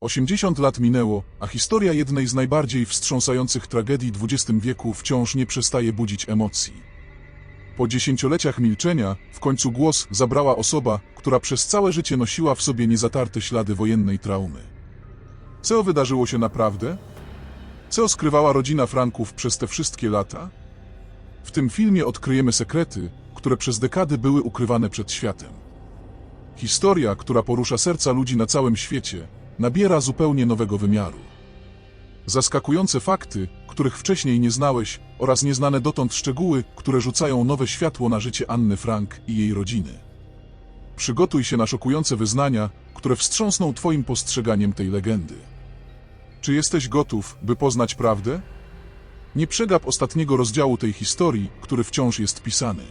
80 lat minęło, a historia jednej z najbardziej wstrząsających tragedii XX wieku wciąż nie przestaje budzić emocji. Po dziesięcioleciach milczenia, w końcu głos zabrała osoba, która przez całe życie nosiła w sobie niezatarte ślady wojennej traumy. Co wydarzyło się naprawdę? Co skrywała rodzina Franków przez te wszystkie lata? W tym filmie odkryjemy sekrety, które przez dekady były ukrywane przed światem. Historia, która porusza serca ludzi na całym świecie, nabiera zupełnie nowego wymiaru. Zaskakujące fakty, których wcześniej nie znałeś, oraz nieznane dotąd szczegóły, które rzucają nowe światło na życie Anny Frank i jej rodziny. Przygotuj się na szokujące wyznania, które wstrząsną Twoim postrzeganiem tej legendy. Czy jesteś gotów, by poznać prawdę? Nie przegap ostatniego rozdziału tej historii, który wciąż jest pisany.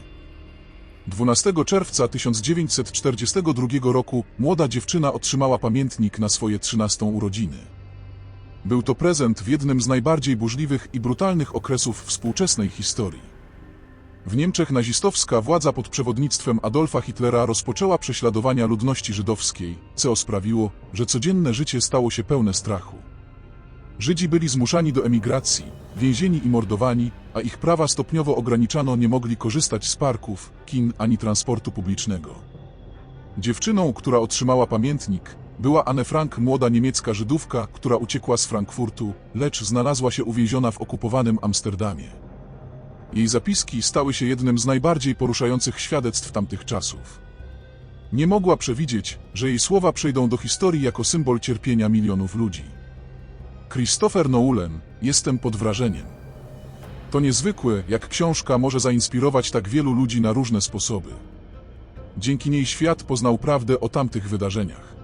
12 czerwca 1942 roku młoda dziewczyna otrzymała pamiętnik na swoje 13 urodziny. Był to prezent w jednym z najbardziej burzliwych i brutalnych okresów współczesnej historii. W Niemczech nazistowska władza pod przewodnictwem Adolfa Hitlera rozpoczęła prześladowania ludności żydowskiej, co sprawiło, że codzienne życie stało się pełne strachu. Żydzi byli zmuszani do emigracji, więzieni i mordowani, a ich prawa stopniowo ograniczano, nie mogli korzystać z parków, kin ani transportu publicznego. Dziewczyną, która otrzymała pamiętnik, była Anne Frank, młoda niemiecka Żydówka, która uciekła z Frankfurtu, lecz znalazła się uwięziona w okupowanym Amsterdamie. Jej zapiski stały się jednym z najbardziej poruszających świadectw tamtych czasów. Nie mogła przewidzieć, że jej słowa przejdą do historii jako symbol cierpienia milionów ludzi. Christopher Nolan, jestem pod wrażeniem. To niezwykłe, jak książka może zainspirować tak wielu ludzi na różne sposoby. Dzięki niej świat poznał prawdę o tamtych wydarzeniach.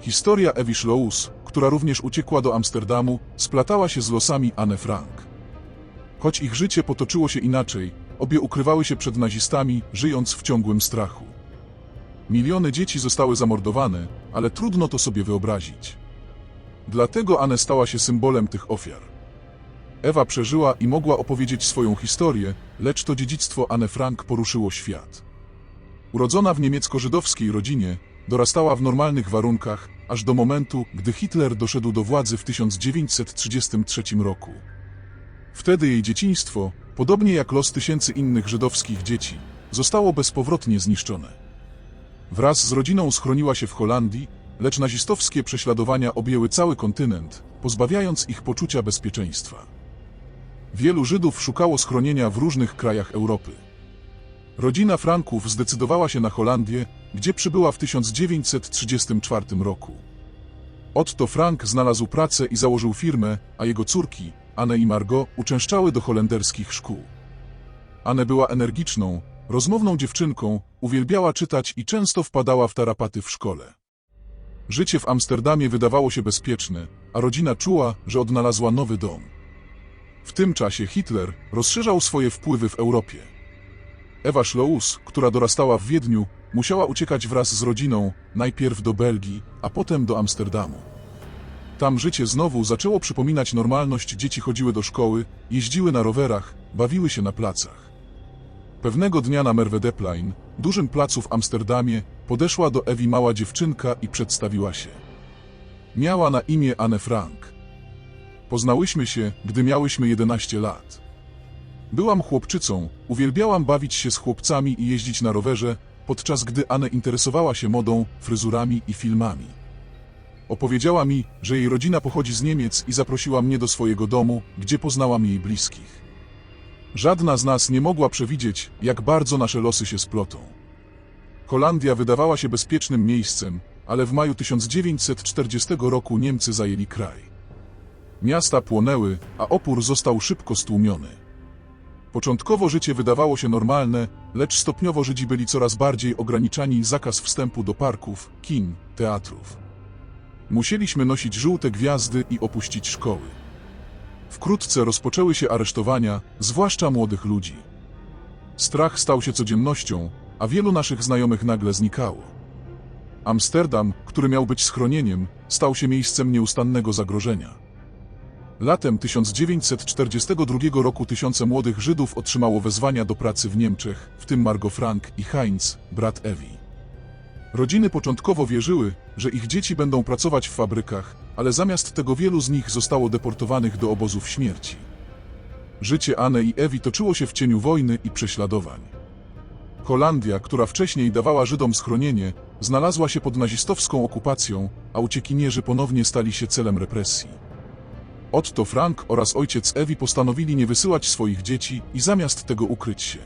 Historia Ewi Schloss, która również uciekła do Amsterdamu, splatała się z losami Anne Frank. Choć ich życie potoczyło się inaczej, obie ukrywały się przed nazistami, żyjąc w ciągłym strachu. Miliony dzieci zostały zamordowane, ale trudno to sobie wyobrazić. Dlatego Anne stała się symbolem tych ofiar. Ewa przeżyła i mogła opowiedzieć swoją historię, lecz to dziedzictwo Anne Frank poruszyło świat. Urodzona w niemiecko-żydowskiej rodzinie, dorastała w normalnych warunkach, aż do momentu, gdy Hitler doszedł do władzy w 1933 roku. Wtedy jej dzieciństwo, podobnie jak los tysięcy innych żydowskich dzieci, zostało bezpowrotnie zniszczone. Wraz z rodziną schroniła się w Holandii, lecz nazistowskie prześladowania objęły cały kontynent, pozbawiając ich poczucia bezpieczeństwa. Wielu Żydów szukało schronienia w różnych krajach Europy. Rodzina Franków zdecydowała się na Holandię, gdzie przybyła w 1934 roku. Otto Frank znalazł pracę i założył firmę, a jego córki, Anne i Margot, uczęszczały do holenderskich szkół. Anne była energiczną, rozmowną dziewczynką, uwielbiała czytać i często wpadała w tarapaty w szkole. Życie w Amsterdamie wydawało się bezpieczne, a rodzina czuła, że odnalazła nowy dom. W tym czasie Hitler rozszerzał swoje wpływy w Europie. Ewa Schloss, która dorastała w Wiedniu, musiała uciekać wraz z rodziną, najpierw do Belgii, a potem do Amsterdamu. Tam życie znowu zaczęło przypominać normalność, dzieci chodziły do szkoły, jeździły na rowerach, bawiły się na placach. Pewnego dnia na Merwedeplein, dużym placu w Amsterdamie, podeszła do Ewi mała dziewczynka i przedstawiła się. Miała na imię Anne Frank. Poznałyśmy się, gdy miałyśmy 11 lat. Byłam chłopczycą, uwielbiałam bawić się z chłopcami i jeździć na rowerze, podczas gdy Anne interesowała się modą, fryzurami i filmami. Opowiedziała mi, że jej rodzina pochodzi z Niemiec i zaprosiła mnie do swojego domu, gdzie poznałam jej bliskich. Żadna z nas nie mogła przewidzieć, jak bardzo nasze losy się splotą. Holandia wydawała się bezpiecznym miejscem, ale w maju 1940 roku Niemcy zajęli kraj. Miasta płonęły, a opór został szybko stłumiony. Początkowo życie wydawało się normalne, lecz stopniowo Żydzi byli coraz bardziej ograniczani zakaz wstępu do parków, kin, teatrów. Musieliśmy nosić żółte gwiazdy i opuścić szkoły. Wkrótce rozpoczęły się aresztowania, zwłaszcza młodych ludzi. Strach stał się codziennością, a wielu naszych znajomych nagle znikało. Amsterdam, który miał być schronieniem, stał się miejscem nieustannego zagrożenia. Latem 1942 roku tysiące młodych Żydów otrzymało wezwania do pracy w Niemczech, w tym Margot Frank i Heinz, brat Ewi. Rodziny początkowo wierzyły, że ich dzieci będą pracować w fabrykach, ale zamiast tego wielu z nich zostało deportowanych do obozów śmierci. Życie Anne i Ewi toczyło się w cieniu wojny i prześladowań. Holandia, która wcześniej dawała Żydom schronienie, znalazła się pod nazistowską okupacją, a uciekinierzy ponownie stali się celem represji. Otto Frank oraz ojciec Ewi postanowili nie wysyłać swoich dzieci i zamiast tego ukryć się.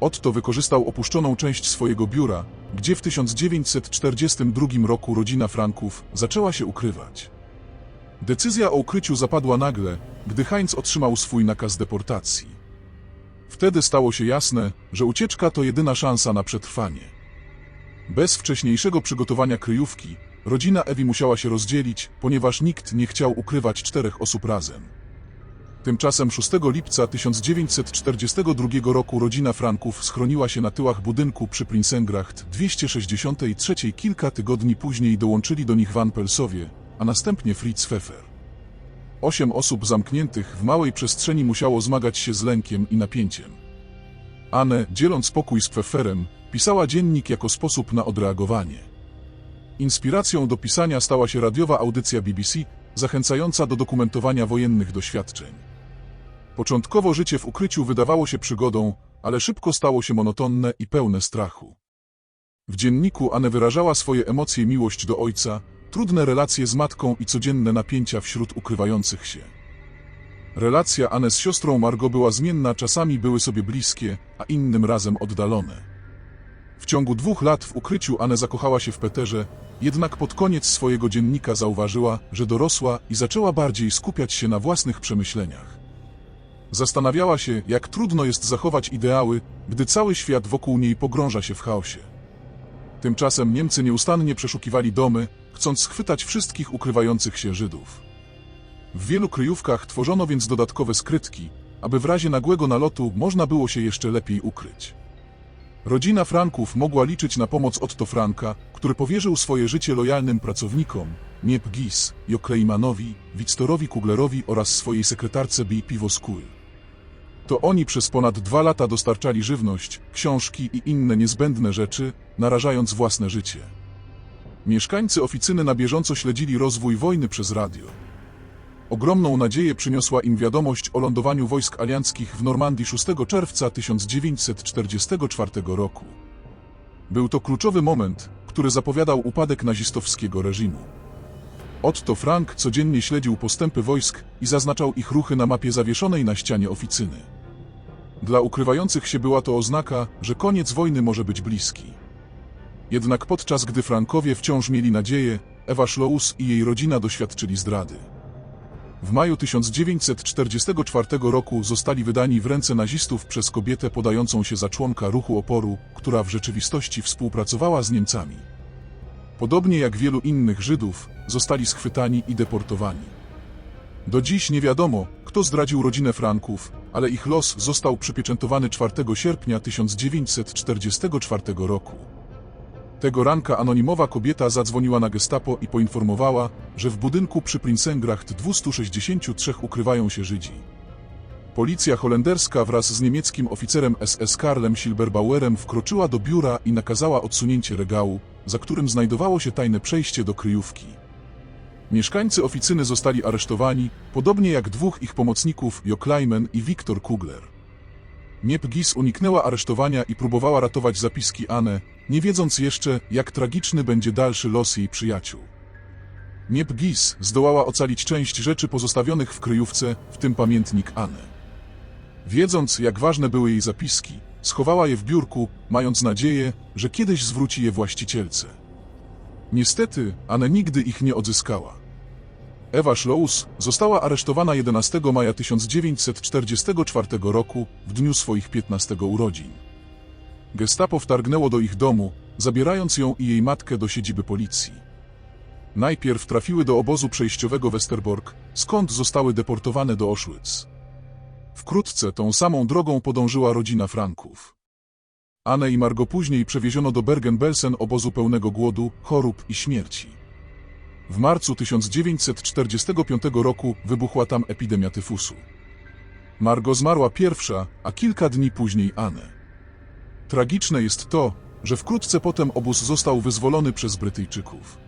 Otto wykorzystał opuszczoną część swojego biura, gdzie w 1942 roku rodzina Franków zaczęła się ukrywać. Decyzja o ukryciu zapadła nagle, gdy Heinz otrzymał swój nakaz deportacji. Wtedy stało się jasne, że ucieczka to jedyna szansa na przetrwanie. Bez wcześniejszego przygotowania kryjówki, rodzina Ewi musiała się rozdzielić, ponieważ nikt nie chciał ukrywać czterech osób razem. Tymczasem 6 lipca 1942 roku rodzina Franków schroniła się na tyłach budynku przy Prinsengracht 263. Kilka tygodni później dołączyli do nich Van Pelsowie, a następnie Fritz Pfeffer. Osiem osób zamkniętych w małej przestrzeni musiało zmagać się z lękiem i napięciem. Anne, dzieląc pokój z Pfefferem, pisała dziennik jako sposób na odreagowanie. Inspiracją do pisania stała się radiowa audycja BBC, zachęcająca do dokumentowania wojennych doświadczeń. Początkowo życie w ukryciu wydawało się przygodą, ale szybko stało się monotonne i pełne strachu. W dzienniku Anne wyrażała swoje emocje miłość do ojca, trudne relacje z matką i codzienne napięcia wśród ukrywających się. Relacja Anne z siostrą Margot była zmienna, czasami były sobie bliskie, a innym razem oddalone. W ciągu dwóch lat w ukryciu Anne zakochała się w Peterze, jednak pod koniec swojego dziennika zauważyła, że dorosła i zaczęła bardziej skupiać się na własnych przemyśleniach. Zastanawiała się, jak trudno jest zachować ideały, gdy cały świat wokół niej pogrąża się w chaosie. Tymczasem Niemcy nieustannie przeszukiwali domy, chcąc schwytać wszystkich ukrywających się Żydów. W wielu kryjówkach tworzono więc dodatkowe skrytki, aby w razie nagłego nalotu można było się jeszcze lepiej ukryć. Rodzina Franków mogła liczyć na pomoc Otto Franka, który powierzył swoje życie lojalnym pracownikom, Miep Gis, Jo Kleimanowi, Wictorowi Kuglerowi oraz swojej sekretarce Bi Pivoskul. To oni przez ponad dwa lata dostarczali żywność, książki i inne niezbędne rzeczy, narażając własne życie. Mieszkańcy oficyny na bieżąco śledzili rozwój wojny przez radio. Ogromną nadzieję przyniosła im wiadomość o lądowaniu wojsk alianckich w Normandii 6 czerwca 1944 roku. Był to kluczowy moment, który zapowiadał upadek nazistowskiego reżimu. Otto Frank codziennie śledził postępy wojsk i zaznaczał ich ruchy na mapie zawieszonej na ścianie oficyny. Dla ukrywających się była to oznaka, że koniec wojny może być bliski. Jednak podczas gdy Frankowie wciąż mieli nadzieję, Ewa Schloss i jej rodzina doświadczyli zdrady. W maju 1944 roku zostali wydani w ręce nazistów przez kobietę podającą się za członka ruchu oporu, która w rzeczywistości współpracowała z Niemcami. Podobnie jak wielu innych Żydów, zostali schwytani i deportowani. Do dziś nie wiadomo, kto zdradził rodzinę Franków, ale ich los został przypieczętowany 4 sierpnia 1944 roku. Tego ranka anonimowa kobieta zadzwoniła na gestapo i poinformowała, że w budynku przy Prinsengracht 263 ukrywają się Żydzi. Policja holenderska wraz z niemieckim oficerem SS Karlem Silberbauerem wkroczyła do biura i nakazała odsunięcie regału, za którym znajdowało się tajne przejście do kryjówki. Mieszkańcy oficyny zostali aresztowani, podobnie jak dwóch ich pomocników Jo Kleiman i Viktor Kugler. Miep Gis uniknęła aresztowania i próbowała ratować zapiski Anne, nie wiedząc jeszcze, jak tragiczny będzie dalszy los jej przyjaciół. Miep Gis zdołała ocalić część rzeczy pozostawionych w kryjówce, w tym pamiętnik Anne. Wiedząc, jak ważne były jej zapiski, schowała je w biurku, mając nadzieję, że kiedyś zwróci je właścicielce. Niestety, Anne nigdy ich nie odzyskała. Ewa Schloss została aresztowana 11 maja 1944 roku, w dniu swoich 15 urodzin. Gestapo wtargnęło do ich domu, zabierając ją i jej matkę do siedziby policji. Najpierw trafiły do obozu przejściowego Westerbork, skąd zostały deportowane do Auschwitz. Wkrótce tą samą drogą podążyła rodzina Franków. Anę i Margo później przewieziono do Bergen-Belsen obozu pełnego głodu, chorób i śmierci. W marcu 1945 roku wybuchła tam epidemia tyfusu. Margo zmarła pierwsza, a kilka dni później Anę. Tragiczne jest to, że wkrótce potem obóz został wyzwolony przez Brytyjczyków.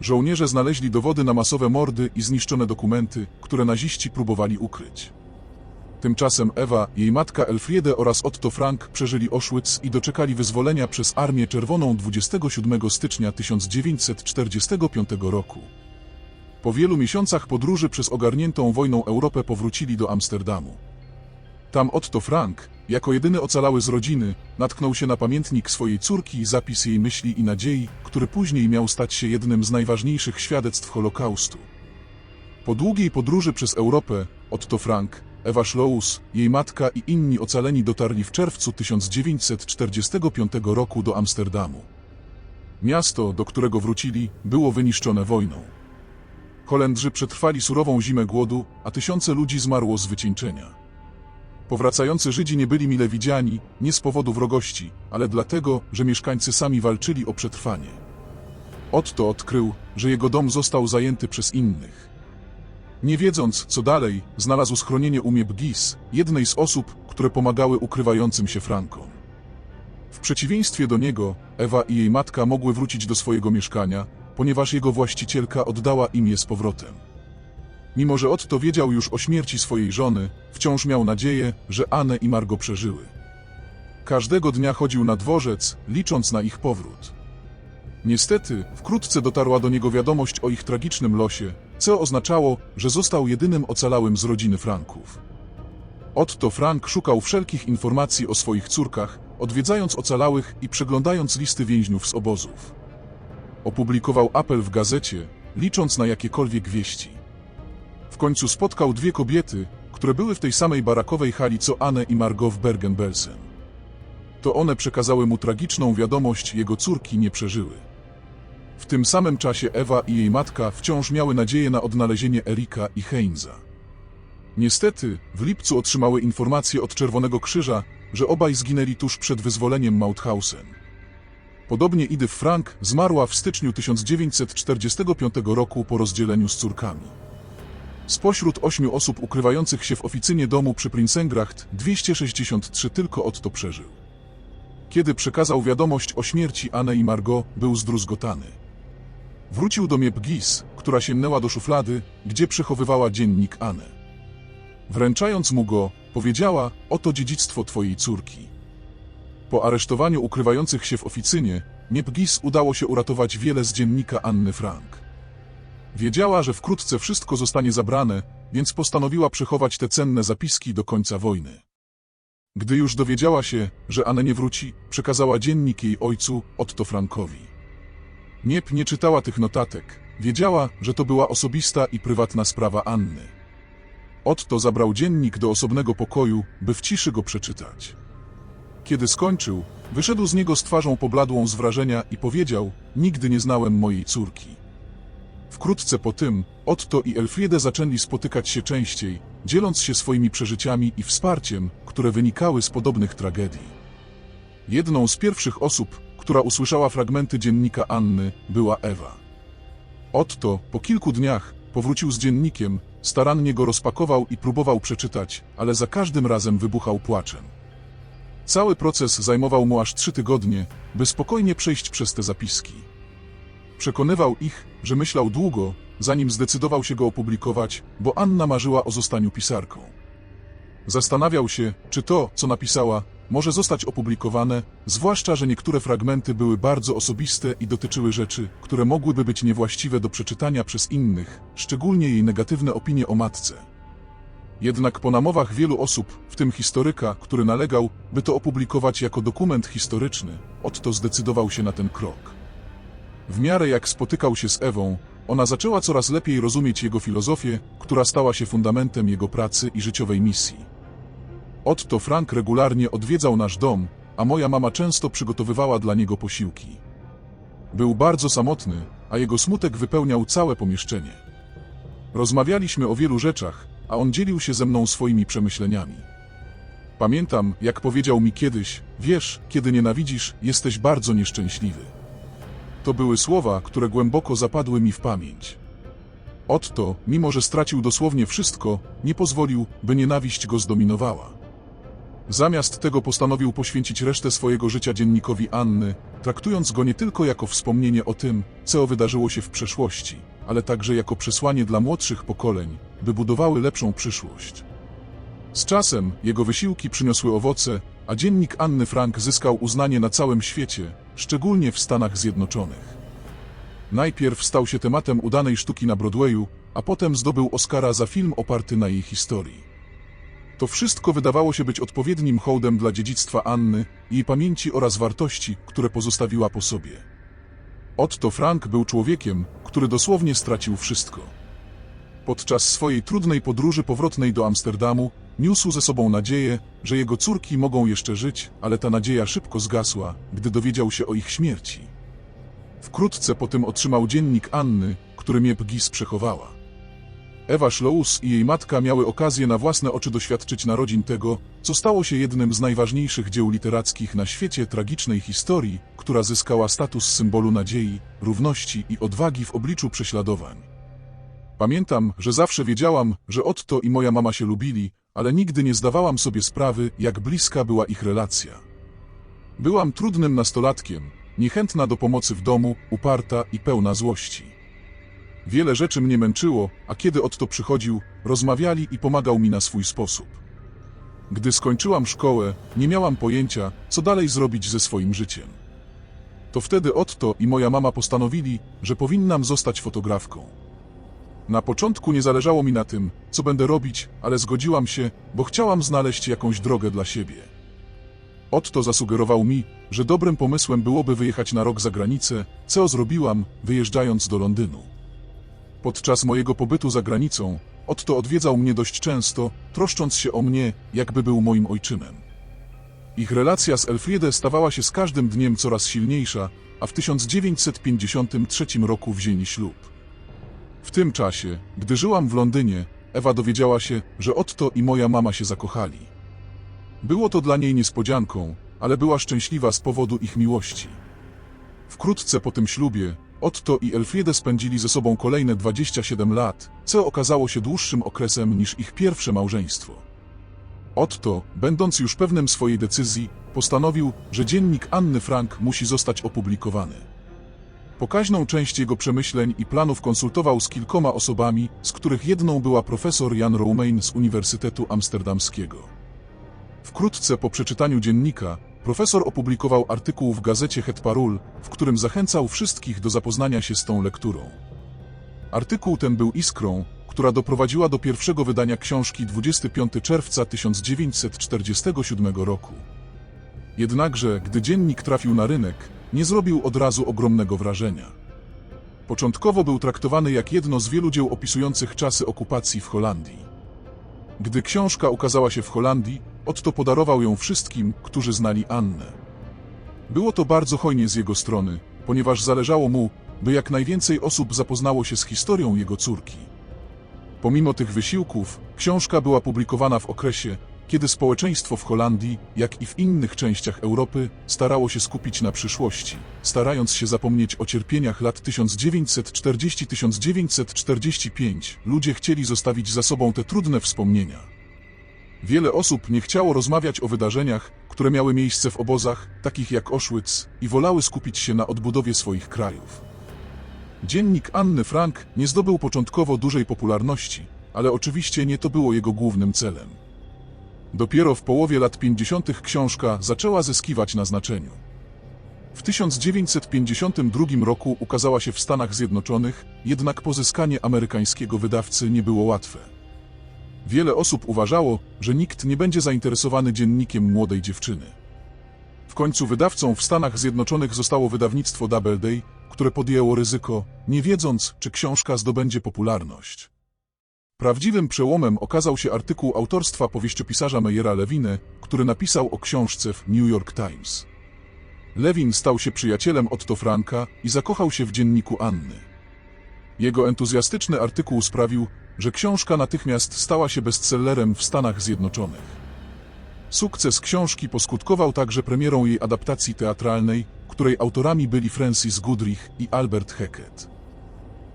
Żołnierze znaleźli dowody na masowe mordy i zniszczone dokumenty, które naziści próbowali ukryć. Tymczasem Ewa, jej matka Elfriede oraz Otto Frank przeżyli Auschwitz i doczekali wyzwolenia przez Armię Czerwoną 27 stycznia 1945 roku. Po wielu miesiącach podróży przez ogarniętą wojną Europę powrócili do Amsterdamu. Tam Otto Frank, jako jedyny ocalały z rodziny, natknął się na pamiętnik swojej córki i zapis jej myśli i nadziei, który później miał stać się jednym z najważniejszych świadectw Holokaustu. Po długiej podróży przez Europę, Otto Frank, Ewa Schloss, jej matka i inni ocaleni dotarli w czerwcu 1945 roku do Amsterdamu. Miasto, do którego wrócili, było wyniszczone wojną. Holendrzy przetrwali surową zimę głodu, a tysiące ludzi zmarło z wycieńczenia. Powracający Żydzi nie byli mile widziani, nie z powodu wrogości, ale dlatego, że mieszkańcy sami walczyli o przetrwanie. Otto odkrył, że jego dom został zajęty przez innych. Nie wiedząc, co dalej, znalazł schronienie u Miebgis, jednej z osób, które pomagały ukrywającym się Frankom. W przeciwieństwie do niego, Ewa i jej matka mogły wrócić do swojego mieszkania, ponieważ jego właścicielka oddała im je z powrotem. Mimo, że Otto wiedział już o śmierci swojej żony, wciąż miał nadzieję, że Anne i Margo przeżyły. Każdego dnia chodził na dworzec, licząc na ich powrót. Niestety, wkrótce dotarła do niego wiadomość o ich tragicznym losie, co oznaczało, że został jedynym ocalałym z rodziny Franków. Otto Frank szukał wszelkich informacji o swoich córkach, odwiedzając ocalałych i przeglądając listy więźniów z obozów. Opublikował apel w gazecie, licząc na jakiekolwiek wieści. W końcu spotkał dwie kobiety, które były w tej samej barakowej hali co Anne i Margot w Bergen-Belsen. To one przekazały mu tragiczną wiadomość, jego córki nie przeżyły. W tym samym czasie Ewa i jej matka wciąż miały nadzieję na odnalezienie Erika i Heinza. Niestety, w lipcu otrzymały informację od Czerwonego Krzyża, że obaj zginęli tuż przed wyzwoleniem Mauthausen. Podobnie Edith Frank zmarła w styczniu 1945 roku po rozdzieleniu z córkami. Spośród ośmiu osób ukrywających się w oficynie domu przy Prinsengracht, 263 tylko Otto przeżył. Kiedy przekazał wiadomość o śmierci Anne i Margot, był zdruzgotany. Wrócił do Miepgis, która sięgnęła do szuflady, gdzie przechowywała dziennik Anne. Wręczając mu go, powiedziała, oto dziedzictwo twojej córki. Po aresztowaniu ukrywających się w oficynie, Miepgis udało się uratować wiele z dziennika Anny Frank. Wiedziała, że wkrótce wszystko zostanie zabrane, więc postanowiła przechować te cenne zapiski do końca wojny. Gdy już dowiedziała się, że Anne nie wróci, przekazała dziennik jej ojcu, Otto Frankowi. Niep nie czytała tych notatek. Wiedziała, że to była osobista i prywatna sprawa Anny. Otto zabrał dziennik do osobnego pokoju, by w ciszy go przeczytać. Kiedy skończył, wyszedł z niego z twarzą pobladłą z wrażenia i powiedział: Nigdy nie znałem mojej córki. Wkrótce po tym, Otto i Elfriede zaczęli spotykać się częściej, dzieląc się swoimi przeżyciami i wsparciem, które wynikały z podobnych tragedii. Jedną z pierwszych osób, która usłyszała fragmenty dziennika Anny, była Ewa. Otto, po kilku dniach, powrócił z dziennikiem, starannie go rozpakował i próbował przeczytać, ale za każdym razem wybuchał płaczem. Cały proces zajmował mu aż trzy tygodnie, by spokojnie przejść przez te zapiski. Przekonywał ich, że myślał długo, zanim zdecydował się go opublikować, bo Anna marzyła o zostaniu pisarką. Zastanawiał się, czy to, co napisała, może zostać opublikowane, zwłaszcza, że niektóre fragmenty były bardzo osobiste i dotyczyły rzeczy, które mogłyby być niewłaściwe do przeczytania przez innych, szczególnie jej negatywne opinie o matce. Jednak po namowach wielu osób, w tym historyka, który nalegał, by to opublikować jako dokument historyczny, Otto zdecydował się na ten krok. W miarę jak spotykał się z Ewą, ona zaczęła coraz lepiej rozumieć jego filozofię, która stała się fundamentem jego pracy i życiowej misji. Otto Frank regularnie odwiedzał nasz dom, a moja mama często przygotowywała dla niego posiłki. Był bardzo samotny, a jego smutek wypełniał całe pomieszczenie. Rozmawialiśmy o wielu rzeczach, a on dzielił się ze mną swoimi przemyśleniami. Pamiętam, jak powiedział mi kiedyś, wiesz, kiedy nienawidzisz, jesteś bardzo nieszczęśliwy. To były słowa, które głęboko zapadły mi w pamięć. Otto, mimo że stracił dosłownie wszystko, nie pozwolił, by nienawiść go zdominowała. Zamiast tego postanowił poświęcić resztę swojego życia dziennikowi Anny, traktując go nie tylko jako wspomnienie o tym, co wydarzyło się w przeszłości, ale także jako przesłanie dla młodszych pokoleń, by budowały lepszą przyszłość. Z czasem jego wysiłki przyniosły owoce, a dziennik Anny Frank zyskał uznanie na całym świecie, szczególnie w Stanach Zjednoczonych. Najpierw stał się tematem udanej sztuki na Broadwayu, a potem zdobył Oscara za film oparty na jej historii. To wszystko wydawało się być odpowiednim hołdem dla dziedzictwa Anny, jej pamięci oraz wartości, które pozostawiła po sobie. Otto Frank był człowiekiem, który dosłownie stracił wszystko. Podczas swojej trudnej podróży powrotnej do Amsterdamu niósł ze sobą nadzieję, że jego córki mogą jeszcze żyć, ale ta nadzieja szybko zgasła, gdy dowiedział się o ich śmierci. Wkrótce po tym otrzymał dziennik Anny, który Miep Gis przechowała. Ewa Schloss i jej matka miały okazję na własne oczy doświadczyć narodzin tego, co stało się jednym z najważniejszych dzieł literackich na świecie tragicznej historii, która zyskała status symbolu nadziei, równości i odwagi w obliczu prześladowań. Pamiętam, że zawsze wiedziałam, że Otto i moja mama się lubili, ale nigdy nie zdawałam sobie sprawy, jak bliska była ich relacja. Byłam trudnym nastolatkiem, niechętna do pomocy w domu, uparta i pełna złości. Wiele rzeczy mnie męczyło, a kiedy Otto przychodził, rozmawiali i pomagał mi na swój sposób. Gdy skończyłam szkołę, nie miałam pojęcia, co dalej zrobić ze swoim życiem. To wtedy Otto i moja mama postanowili, że powinnam zostać fotografką. Na początku nie zależało mi na tym, co będę robić, ale zgodziłam się, bo chciałam znaleźć jakąś drogę dla siebie. Otto zasugerował mi, że dobrym pomysłem byłoby wyjechać na rok za granicę, co zrobiłam, wyjeżdżając do Londynu. Podczas mojego pobytu za granicą, Otto odwiedzał mnie dość często, troszcząc się o mnie, jakby był moim ojczymem. Ich relacja z Elfriede stawała się z każdym dniem coraz silniejsza, a w 1953 roku wzięli ślub. W tym czasie, gdy żyłam w Londynie, Ewa dowiedziała się, że Otto i moja mama się zakochali. Było to dla niej niespodzianką, ale była szczęśliwa z powodu ich miłości. Wkrótce po tym ślubie, Otto i Elfriede spędzili ze sobą kolejne 27 lat, co okazało się dłuższym okresem niż ich pierwsze małżeństwo. Otto, będąc już pewnym swojej decyzji, postanowił, że dziennik Anny Frank musi zostać opublikowany. Pokaźną część jego przemyśleń i planów konsultował z kilkoma osobami, z których jedną była profesor Jan Romain z Uniwersytetu Amsterdamskiego. Wkrótce po przeczytaniu dziennika, profesor opublikował artykuł w gazecie Het Parool, w którym zachęcał wszystkich do zapoznania się z tą lekturą. Artykuł ten był iskrą, która doprowadziła do pierwszego wydania książki 25 czerwca 1947 roku. Jednakże, gdy dziennik trafił na rynek, nie zrobił od razu ogromnego wrażenia. Początkowo był traktowany jak jedno z wielu dzieł opisujących czasy okupacji w Holandii. Gdy książka ukazała się w Holandii, Otto podarował ją wszystkim, którzy znali Annę. Było to bardzo hojnie z jego strony, ponieważ zależało mu, by jak najwięcej osób zapoznało się z historią jego córki. Pomimo tych wysiłków, książka była publikowana w okresie, kiedy społeczeństwo w Holandii, jak i w innych częściach Europy, starało się skupić na przyszłości, starając się zapomnieć o cierpieniach lat 1940-1945, ludzie chcieli zostawić za sobą te trudne wspomnienia. Wiele osób nie chciało rozmawiać o wydarzeniach, które miały miejsce w obozach, takich jak Auschwitz, i wolały skupić się na odbudowie swoich krajów. Dziennik Anny Frank nie zdobył początkowo dużej popularności, ale oczywiście nie to było jego głównym celem. Dopiero w połowie lat 50. książka zaczęła zyskiwać na znaczeniu. W 1952 roku ukazała się w Stanach Zjednoczonych, jednak pozyskanie amerykańskiego wydawcy nie było łatwe. Wiele osób uważało, że nikt nie będzie zainteresowany dziennikiem młodej dziewczyny. W końcu wydawcą w Stanach Zjednoczonych zostało wydawnictwo Doubleday, które podjęło ryzyko, nie wiedząc, czy książka zdobędzie popularność. Prawdziwym przełomem okazał się artykuł autorstwa powieściopisarza Meyera Lewine, który napisał o książce w New York Times. Lewin stał się przyjacielem Otto Franka i zakochał się w dzienniku Anny. Jego entuzjastyczny artykuł sprawił, że książka natychmiast stała się bestsellerem w Stanach Zjednoczonych. Sukces książki poskutkował także premierą jej adaptacji teatralnej, której autorami byli Francis Goodrich i Albert Hackett.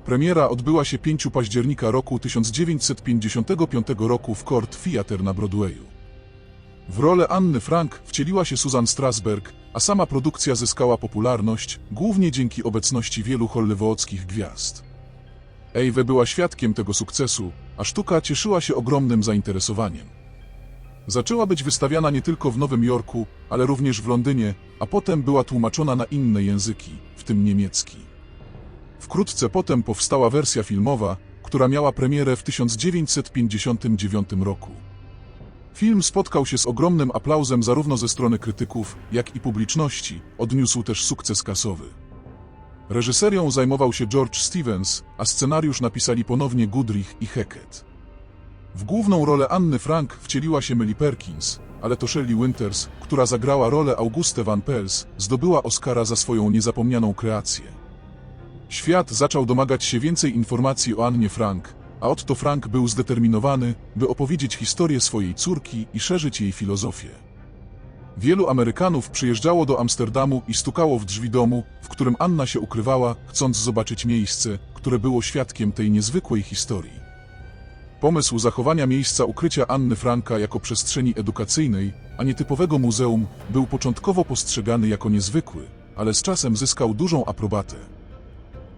Premiera odbyła się 5 października roku 1955 roku w Court Theatre na Broadwayu. W rolę Anny Frank wcieliła się Susan Strasberg, a sama produkcja zyskała popularność, głównie dzięki obecności wielu hollywoodzkich gwiazd. Eve była świadkiem tego sukcesu, a sztuka cieszyła się ogromnym zainteresowaniem. Zaczęła być wystawiana nie tylko w Nowym Jorku, ale również w Londynie, a potem była tłumaczona na inne języki, w tym niemiecki. Wkrótce potem powstała wersja filmowa, która miała premierę w 1959 roku. Film spotkał się z ogromnym aplauzem zarówno ze strony krytyków, jak i publiczności, odniósł też sukces kasowy. Reżyserią zajmował się George Stevens, a scenariusz napisali ponownie Goodrich i Hackett. W główną rolę Anny Frank wcieliła się Millie Perkins, ale to Shelley Winters, która zagrała rolę Auguste Van Pels, zdobyła Oscara za swoją niezapomnianą kreację. Świat zaczął domagać się więcej informacji o Annie Frank, a Otto Frank był zdeterminowany, by opowiedzieć historię swojej córki i szerzyć jej filozofię. Wielu Amerykanów przyjeżdżało do Amsterdamu i stukało w drzwi domu, w którym Anna się ukrywała, chcąc zobaczyć miejsce, które było świadkiem tej niezwykłej historii. Pomysł zachowania miejsca ukrycia Anny Franka jako przestrzeni edukacyjnej, a nie typowego muzeum, był początkowo postrzegany jako niezwykły, ale z czasem zyskał dużą aprobatę.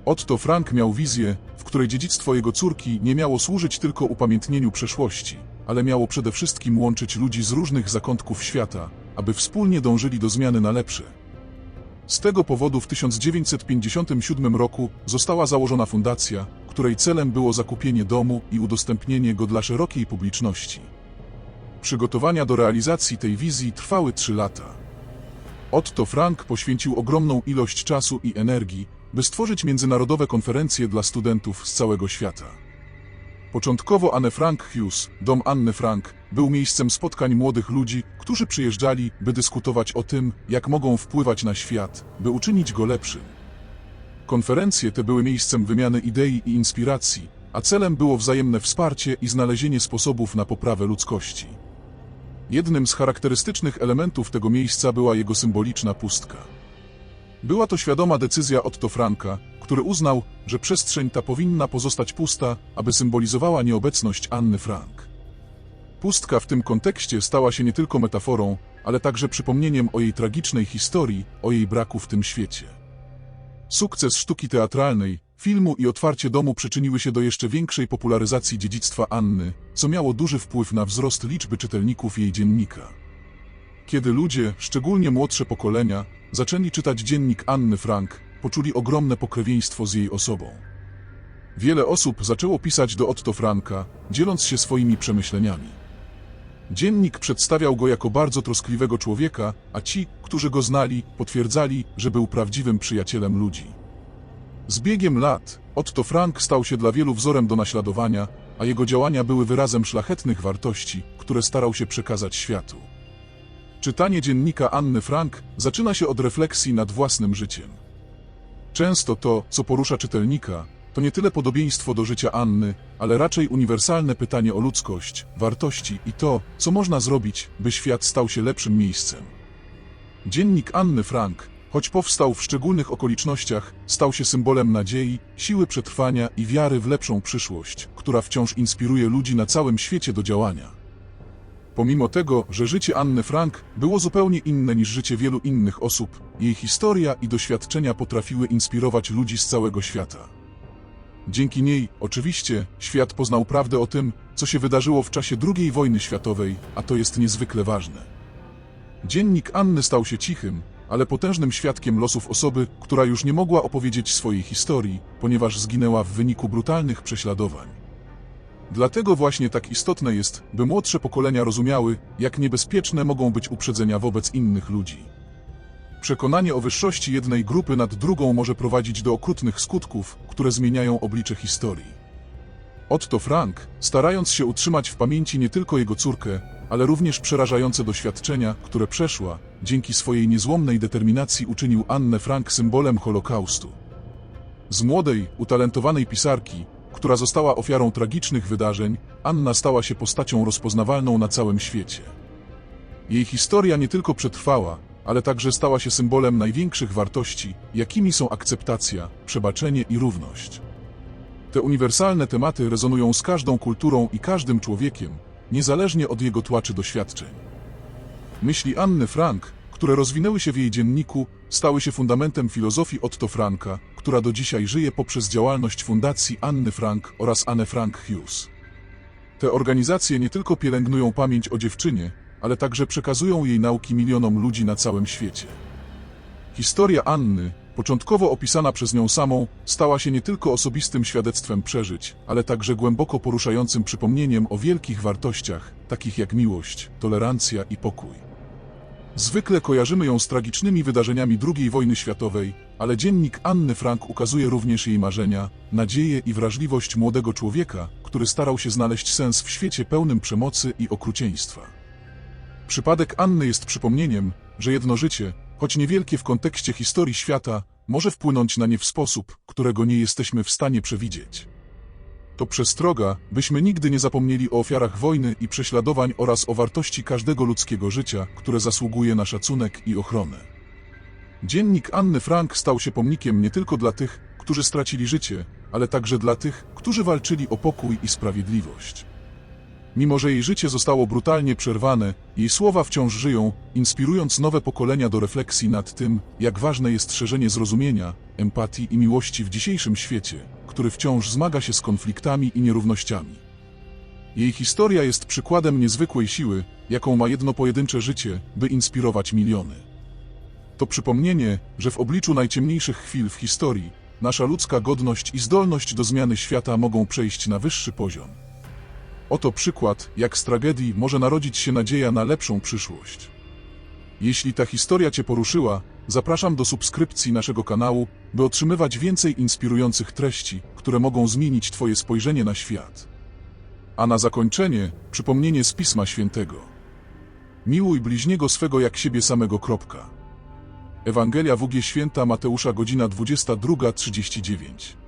Otto Frank miał wizję, w której dziedzictwo jego córki nie miało służyć tylko upamiętnieniu przeszłości, ale miało przede wszystkim łączyć ludzi z różnych zakątków świata, aby wspólnie dążyli do zmiany na lepsze. Z tego powodu w 1957 roku została założona fundacja, której celem było zakupienie domu i udostępnienie go dla szerokiej publiczności. Przygotowania do realizacji tej wizji trwały trzy lata. Otto Frank poświęcił ogromną ilość czasu i energii, by stworzyć międzynarodowe konferencje dla studentów z całego świata. Początkowo Anne Frank Hughes, dom Anny Frank, był miejscem spotkań młodych ludzi, którzy przyjeżdżali, by dyskutować o tym, jak mogą wpływać na świat, by uczynić go lepszym. Konferencje te były miejscem wymiany idei i inspiracji, a celem było wzajemne wsparcie i znalezienie sposobów na poprawę ludzkości. Jednym z charakterystycznych elementów tego miejsca była jego symboliczna pustka. Była to świadoma decyzja Otto Franka, który uznał, że przestrzeń ta powinna pozostać pusta, aby symbolizowała nieobecność Anny Frank. Pustka w tym kontekście stała się nie tylko metaforą, ale także przypomnieniem o jej tragicznej historii, o jej braku w tym świecie. Sukces sztuki teatralnej, filmu i otwarcie domu przyczyniły się do jeszcze większej popularyzacji dziedzictwa Anny, co miało duży wpływ na wzrost liczby czytelników jej dziennika. Kiedy ludzie, szczególnie młodsze pokolenia, zaczęli czytać dziennik Anny Frank, poczuli ogromne pokrewieństwo z jej osobą. Wiele osób zaczęło pisać do Otto Franka, dzieląc się swoimi przemyśleniami. Dziennik przedstawiał go jako bardzo troskliwego człowieka, a ci, którzy go znali, potwierdzali, że był prawdziwym przyjacielem ludzi. Z biegiem lat Otto Frank stał się dla wielu wzorem do naśladowania, a jego działania były wyrazem szlachetnych wartości, które starał się przekazać światu. Czytanie dziennika Anny Frank zaczyna się od refleksji nad własnym życiem. Często to, co porusza czytelnika, to nie tyle podobieństwo do życia Anny, ale raczej uniwersalne pytanie o ludzkość, wartości i to, co można zrobić, by świat stał się lepszym miejscem. Dziennik Anny Frank, choć powstał w szczególnych okolicznościach, stał się symbolem nadziei, siły przetrwania i wiary w lepszą przyszłość, która wciąż inspiruje ludzi na całym świecie do działania. Pomimo tego, że życie Anny Frank było zupełnie inne niż życie wielu innych osób, jej historia i doświadczenia potrafiły inspirować ludzi z całego świata. Dzięki niej, oczywiście, świat poznał prawdę o tym, co się wydarzyło w czasie II wojny światowej, a to jest niezwykle ważne. Dziennik Anny stał się cichym, ale potężnym świadkiem losów osoby, która już nie mogła opowiedzieć swojej historii, ponieważ zginęła w wyniku brutalnych prześladowań. Dlatego właśnie tak istotne jest, by młodsze pokolenia rozumiały, jak niebezpieczne mogą być uprzedzenia wobec innych ludzi. Przekonanie o wyższości jednej grupy nad drugą może prowadzić do okrutnych skutków, które zmieniają oblicze historii. Otto Frank, starając się utrzymać w pamięci nie tylko jego córkę, ale również przerażające doświadczenia, które przeszła, dzięki swojej niezłomnej determinacji uczynił Annę Frank symbolem Holokaustu. Z młodej, utalentowanej pisarki, która została ofiarą tragicznych wydarzeń, Anna stała się postacią rozpoznawalną na całym świecie. Jej historia nie tylko przetrwała, ale także stała się symbolem największych wartości, jakimi są akceptacja, przebaczenie i równość. Te uniwersalne tematy rezonują z każdą kulturą i każdym człowiekiem, niezależnie od jego tłaczy doświadczeń. Myśli Anny Frank, które rozwinęły się w jej dzienniku, stały się fundamentem filozofii Otto Franka, która do dzisiaj żyje poprzez działalność Fundacji Anny Frank oraz Anne Frank Hughes. Te organizacje nie tylko pielęgnują pamięć o dziewczynie, ale także przekazują jej nauki milionom ludzi na całym świecie. Historia Anny, początkowo opisana przez nią samą, stała się nie tylko osobistym świadectwem przeżyć, ale także głęboko poruszającym przypomnieniem o wielkich wartościach, takich jak miłość, tolerancja i pokój. Zwykle kojarzymy ją z tragicznymi wydarzeniami II wojny światowej, ale dziennik Anny Frank ukazuje również jej marzenia, nadzieję i wrażliwość młodego człowieka, który starał się znaleźć sens w świecie pełnym przemocy i okrucieństwa. Przypadek Anny jest przypomnieniem, że jedno życie, choć niewielkie w kontekście historii świata, może wpłynąć na nie w sposób, którego nie jesteśmy w stanie przewidzieć. To przestroga, byśmy nigdy nie zapomnieli o ofiarach wojny i prześladowań oraz o wartości każdego ludzkiego życia, które zasługuje na szacunek i ochronę. Dziennik Anny Frank stał się pomnikiem nie tylko dla tych, którzy stracili życie, ale także dla tych, którzy walczyli o pokój i sprawiedliwość. Mimo, że jej życie zostało brutalnie przerwane, jej słowa wciąż żyją, inspirując nowe pokolenia do refleksji nad tym, jak ważne jest szerzenie zrozumienia, empatii i miłości w dzisiejszym świecie, który wciąż zmaga się z konfliktami i nierównościami. Jej historia jest przykładem niezwykłej siły, jaką ma jedno pojedyncze życie, by inspirować miliony. To przypomnienie, że w obliczu najciemniejszych chwil w historii, nasza ludzka godność i zdolność do zmiany świata mogą przejść na wyższy poziom. Oto przykład, jak z tragedii może narodzić się nadzieja na lepszą przyszłość. Jeśli ta historia Cię poruszyła, zapraszam do subskrypcji naszego kanału, by otrzymywać więcej inspirujących treści, które mogą zmienić Twoje spojrzenie na świat. A na zakończenie przypomnienie z Pisma Świętego. Miłuj bliźniego swego jak siebie samego. Kropka. Ewangelia WG Święta Mateusza godzina 22.39